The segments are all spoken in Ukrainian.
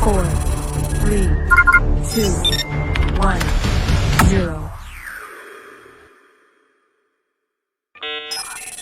four, three, two, one, zero.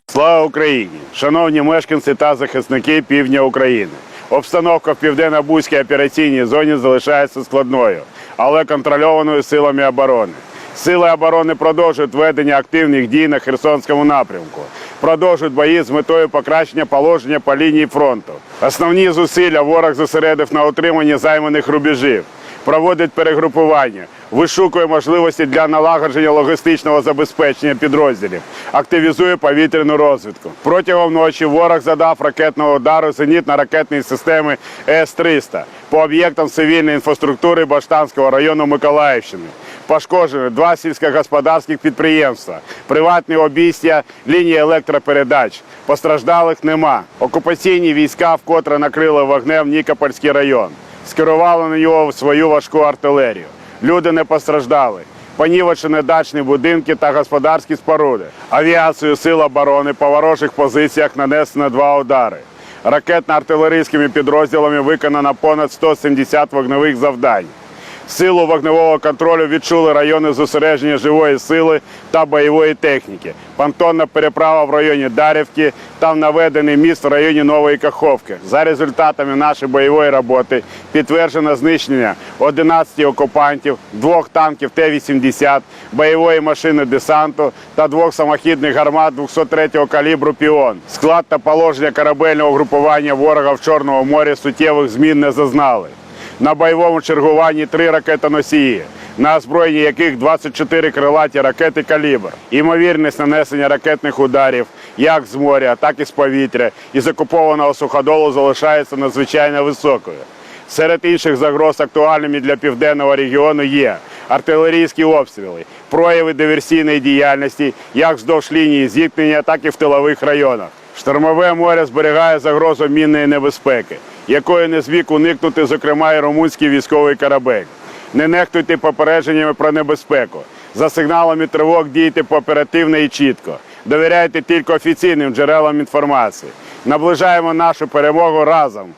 Слава Україні! Шановні мешканці та захисники півдня України. Обстановка в південно-бузькій операційній зоні залишається складною, але контрольованою силами оборони. Сили оборони продовжують ведення активних дій на Херсонському напрямку, продовжують бої з метою покращення положення по лінії фронту. Основні зусилля ворог зосередив на отриманні займаних рубежів проводить перегрупування, вишукує можливості для налагодження логістичного забезпечення підрозділів, активізує повітряну розвідку. Протягом ночі ворог задав ракетного удару зенітно-ракетної системи С-300 по об'єктам цивільної інфраструктури Баштанського району Миколаївщини. Пошкоджені два сільськогосподарських підприємства, приватні обійстя, лінії електропередач. Постраждалих нема. Окупаційні війська вкотре накрили вогнем Нікопольський район скерували на нього свою важку артилерію. Люди не постраждали. Понівечені дачні будинки та господарські споруди. Авіацію сил оборони по ворожих позиціях нанесено два удари. Ракетно-артилерійськими підрозділами виконано понад 170 вогневих завдань. Силу вогневого контролю відчули райони зосередження живої сили та бойової техніки. Понтонна переправа в районі Дарівки, там наведений міст в районі Нової Каховки. За результатами нашої бойової роботи підтверджено знищення 11 окупантів, двох танків Т-80, бойової машини десанту та двох самохідних гармат 203-го калібру Піон. Склад та положення корабельного групування ворога в Чорному морі суттєвих змін не зазнали. На бойовому чергуванні три ракетоносії, на озброєнні яких 24 крилаті ракети калібр. Імовірність нанесення ракетних ударів як з моря, так і з повітря із окупованого суходолу залишається надзвичайно високою. Серед інших загроз актуальними для південного регіону є артилерійські обстріли, прояви диверсійної діяльності як вздовж лінії зіткнення, так і в тилових районах. Штормове море зберігає загрозу мінної небезпеки, якої не звік уникнути, зокрема, і румунський військовий корабель. Не нехтуйте попередженнями про небезпеку. За сигналами тривог дійте оперативно і чітко. Довіряйте тільки офіційним джерелам інформації. Наближаємо нашу перемогу разом.